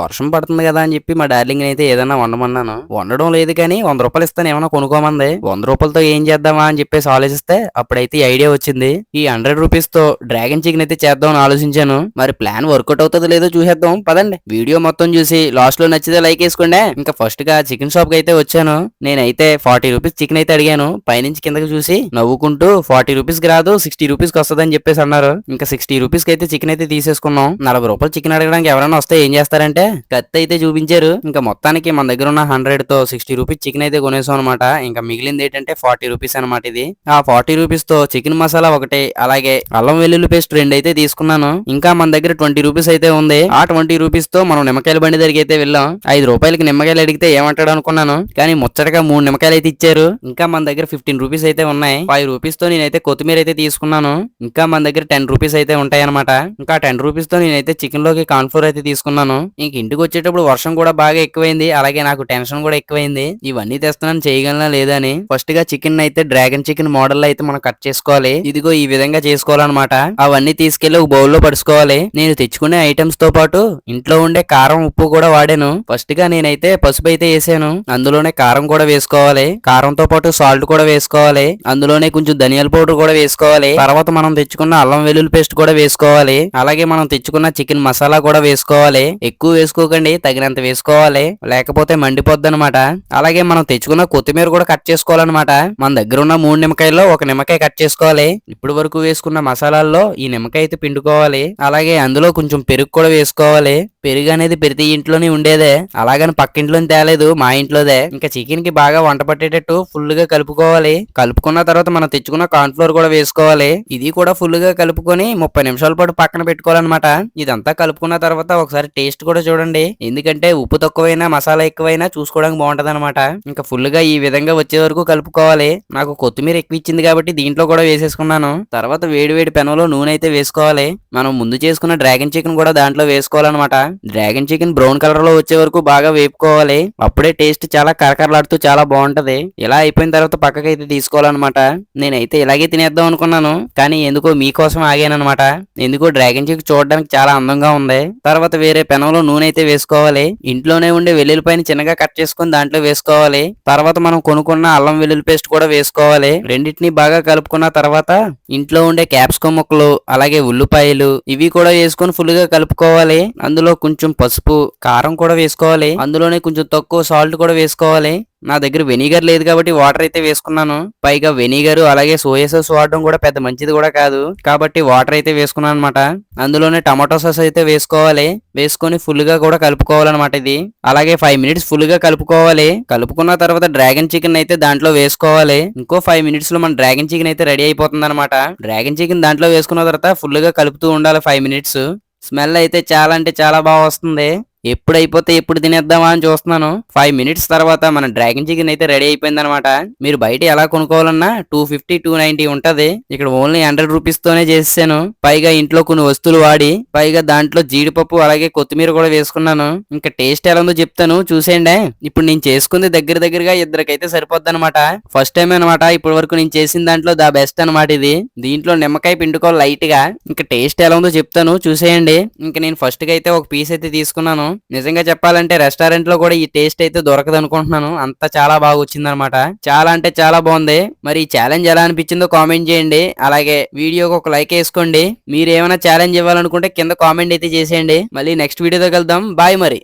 వర్షం పడుతుంది కదా అని చెప్పి మా డార్లింగ్ అయితే ఏదైనా వండమన్నాను. వండడం లేదు కానీ వంద రూపాయలు ఇస్తాను ఏమైనా కొనుక్కోమంది. వంద రూపాయలతో ఏం చేద్దామా అని చెప్పేసి ఆలోచిస్తే అప్పుడైతే ఈ ఐడియా వచ్చింది. ఈ హండ్రెడ్ రూపీస్తో డ్రాగన్ చికెన్ అయితే చేద్దామని ఆలోచించాను. మరి ప్లాన్ వర్కౌట్ అవుతుందో లేదో చూసేద్దాం పదండి. వీడియో మొత్తం చూసి లాస్ట్లో నచ్చితే లైక్ వేసుకోండి. ఇంకా ఫస్ట్గా చికెన్ షాప్కి అయితే వచ్చాను. నేనైతే ఫార్టీ రూపీస్ చికెన్ అయితే అడిగాను. పైనుంచి కిందకి చూసి నవ్వుకుంటూ ఫార్టీ రూపీస్కి రాదు సిక్స్టీ రూపీస్కి వస్తుందని చెప్పేసి అన్నారు. ఇంకా సిక్స్టీ రూపీస్కి అయితే చికెన్ అయితే తీసేసుకున్నాం. నలభై రూపాయలు చికెన్ అడగడానికి ఎవరైనా వస్తే ఏం చేస్తారంటే కత్తి అయితే చూపించారు. ఇంకా మొత్తానికి మన దగ్గర ఉన్న హండ్రెడ్తో సిక్స్టీ రూపీస్ చికెన్ అయితే కొనేసాం అనమాట ఇంకా మిగిలింది ఏంటంటే ఫార్టీ రూపీస్ అనమాట ఇది. ఆ ఫార్టీ రూపీస్తో చికెన్ మసాలా ఒకటి అలాగే అల్లం వెల్లుల్లి పేస్ట్ రెండు అయితే తీసుకున్నాను. ఇంకా మన దగ్గర ట్వంటీ రూపీస్ అయితే ఉంది. ఆ ట్వంటీ రూపీస్తో మనం నిమ్మకాయల బండి దగ్గరికి అయితే వెళ్ళాం. ఐదు రూపాయలకి నిమ్మకాయలు అడిగితే ఏమంటాడు అనుకున్నాను. కానీ ముచ్చటగా మూడు నిమ్మకాయలు అయితే ఇచ్చారు. ఇంకా మన దగ్గర ఫిఫ్టీన్ రూపీస్ అయితే ఉన్నాయి. ఫైవ్ రూపీస్తో నేనైతే కొత్తిమీర అయితే తీసుకున్నాను. ఇంకా మన దగ్గర టెన్ రూపీస్ అయితే ఉంటాయి అనమాట ఇంకా టెన్ రూపీస్తో నేనైతే చికెన్లోకి కాన్ఫ్లోర్ అయితే తీసుకున్నాను. ఇంక ఇంటికి వచ్చేటప్పుడు వర్షం కూడా బాగా ఎక్కువైంది అలాగే నాకు టెన్షన్ కూడా ఎక్కువైంది. ఇవన్నీ తెస్తున్నాను చేయగలనా లేదా అని. ఫస్ట్గా చికెన్ అయితే డ్రాగన్ చికెన్ మోడల్ అయితే మనం కట్ చేసుకోవాలి. ఇదిగో ఈ విధంగా చేసుకోవాలన్నమాట. అవన్నీ తీసుకెళ్ళి ఒక బౌల్లో పడుచుకోవాలి. నేను తెచ్చుకునే ఐటమ్స్తో పాటు ఇంట్లో ఉండే కారం ఉప్పు కూడా వాడాను. ఫస్ట్గా నేనైతే పసుపు అయితే వేసాను. అందులోనే కారం కూడా వేసుకోవాలి. కారంతో పాటు సాల్ట్ కూడా వేసుకోవాలి. అందులోనే కొంచెం ధనియాల పౌడర్ కూడా వేసుకోవాలి. తర్వాత మనం తెచ్చుకున్న అల్లం వెల్లుల్లి పేస్ట్ కూడా వేసుకోవాలి. అలాగే మనం తెచ్చుకున్న చికెన్ మసాలా కూడా వేసుకోవాలి. ఎక్కువ వేసుకోకండి తగినంత వేసుకోవాలి. లేకపోతే మండిపోద్ది అనమాట అలాగే మనం తెచ్చుకున్న కొత్తిమీర కూడా కట్ చేసుకోవాలన్నమాట. మన దగ్గర ఉన్న మూడు నిమ్మకాయల్లో ఒక నిమ్మకాయ కట్ చేసుకోవాలి. ఇప్పుడు వరకు వేసుకున్న మసాలాల్లో ఈ నిమ్మకాయ అయితే పిండుకోవాలి. అలాగే అందులో కొంచెం పెరుగు కూడా వేసుకోవాలి. పెరుగు అనేది ప్రతి ఇంట్లోనే ఉండేదే. అలాగని పక్కింట్లోని తేలేదు మా ఇంట్లోదే. ఇంకా చికెన్కి బాగా వంట పట్టేటట్టు ఫుల్గా కలుపుకోవాలి. కలుపుకున్న తర్వాత మనం తెచ్చుకున్న కార్న్ఫ్లోర్ కూడా వేసుకోవాలి. ఇది కూడా ఫుల్గా కలుపుకొని ముప్పై నిమిషాల పాటు పక్కన పెట్టుకోవాలన్నమాట. ఇదంతా కలుపుకున్న తర్వాత ఒకసారి టేస్ట్ కూడా చూడండి. ఎందుకంటే ఉప్పు తక్కువైనా మసాలా ఎక్కువైనా చూసుకోవడానికి బాగుంటది అనమాట ఇంకా ఫుల్గా ఈ విధంగా వచ్చే వరకు కలుపుకోవాలి. నాకు కొత్తిమీర ఎక్కువ ఇచ్చింది కాబట్టి దీంట్లో కూడా వేసేసుకున్నాను. తర్వాత వేడి వేడి పెనంలో నూనె అయితే వేసుకోవాలి. మనం ముందు చేసుకున్న డ్రాగన్ చికెన్ కూడా దాంట్లో వేసుకోవాలన్నమాట. డ్రాగన్ చికెన్ బ్రౌన్ కలర్లో వచ్చే వరకు బాగా వేపుకోవాలి. అప్పుడే టేస్ట్ చాలా కరకరలాడుతూ చాలా బాగుంటది. ఇలా అయిపోయిన తర్వాత పక్కకి అయితే తీసుకోవాలన్నమాట. నేనైతే ఇలాగే తినేద్దాం అనుకున్నాను. కానీ ఎందుకో మీకోసం ఆగానమాట ఎందుకో డ్రాగన్ చికెన్ చూడడానికి చాలా అందంగా ఉంది. తర్వాత వేరే పెనంలో నూనె అయితే వేసుకోవాలి. ఇంట్లోనే ఉండే వెల్లుల్లిపాయని చిన్నగా కట్ చేసుకొని దాంట్లో వేసుకోవాలి. తర్వాత మనం కొనుక్కున్న అల్లం వెల్లుల్లి పేస్ట్ కూడా వేసుకోవాలి. రెండింటిని బాగా కలుపుకున్న తర్వాత ఇంట్లో ఉండే క్యాప్సికమ్ ముక్కలు అలాగే ఉల్లిపాయలు ఇవి కూడా వేసుకొని ఫుల్గా కలుపుకోవాలి. అందులో కొంచెం పసుపు కారం కూడా వేసుకోవాలి. అందులోనే కొంచెం తక్కువ సాల్ట్ కూడా వేసుకోవాలి. నా దగ్గర వెనిగర్ లేదు కాబట్టి వాటర్ అయితే వేసుకున్నాను. పైగా వెనిగర్ అలాగే సోయా సాస్ వాడడం కూడా పెద్ద మంచిది కూడా కాదు. కాబట్టి వాటర్ అయితే వేసుకున్నాను అనమాట అందులోనే టమాటో సాస్ అయితే వేసుకోవాలి. వేసుకొని ఫుల్గా కూడా కలుపుకోవాలన్నమాట ఇది. అలాగే ఫైవ్ మినిట్స్ ఫుల్గా కలుపుకోవాలి. కలుపుకున్న తర్వాత డ్రాగన్ చికెన్ అయితే దాంట్లో వేసుకోవాలి. ఇంకో ఫైవ్ మినిట్స్లో మన డ్రాగన్ చికెన్ అయితే రెడీ అయిపోతుంది అనమాట డ్రాగన్ చికెన్ దాంట్లో వేసుకున్న తర్వాత ఫుల్గా కలుపుతూ ఉండాలి ఫైవ్ మినిట్స్ స్మెల్ అయితే చాలా అంటే చాలా బాగా వస్తుంది. ఎప్పుడు అయిపోతే ఎప్పుడు తినేద్దామా అని చూస్తున్నాను. ఫైవ్ మినిట్స్ తర్వాత మన డ్రాగన్ చికెన్ అయితే రెడీ అయిపోయింది అనమాట మీరు బయట ఎలా కొనుక్కోవాలన్నా టూ ఫిఫ్టీ టూ నైన్టీ ఉంటది. ఇక్కడ ఓన్లీ హండ్రెడ్ రూపీస్ తోనే చేసాను పైగా ఇంట్లో కొన్ని వస్తువులు వాడి పైగా దాంట్లో జీడిపప్పు అలాగే కొత్తిమీర కూడా వేసుకున్నాను. ఇంకా టేస్ట్ ఎలా ఉందో చెప్తాను. చూసేయండి. ఇప్పుడు నేను చేసుకుంది దగ్గర దగ్గరగా ఇద్దరికైతే సరిపోద్ది అనమాట ఫస్ట్ టైం అనమాట ఇప్పటి వరకు నేను చేసిన దాంట్లో దా బెస్ట్ అనమాట ఇది. దీంట్లో నిమ్మకాయ పిండుకోవాలి లైట్గా ఇంకా టేస్ట్ ఎలా ఉందో చెప్తాను. చూసేయండి. ఇంకా నేను ఫస్ట్గా అయితే ఒక పీస్ అయితే తీసుకున్నాను. నిజంగా చెప్పాలంటే రెస్టారెంట్లో కూడా ఈ టేస్ట్ అయితే దొరకదు అనుకుంటున్నాను. అంత చాలా బాగా వచ్చిందనమాట చాలా అంటే చాలా బాగుంది. మరి ఈ ఛాలెంజ్ ఎలా అనిపించిందో కామెంట్ చేయండి. అలాగే వీడియోకి ఒక లైక్ వేసుకోండి. మీరు ఏమైనా ఛాలెంజ్ ఇవ్వాలనుకుంటే కింద కామెంట్ అయితే చేసేయండి. మళ్ళీ నెక్స్ట్ వీడియోతో కలుద్దాం. బాయ్ మరి.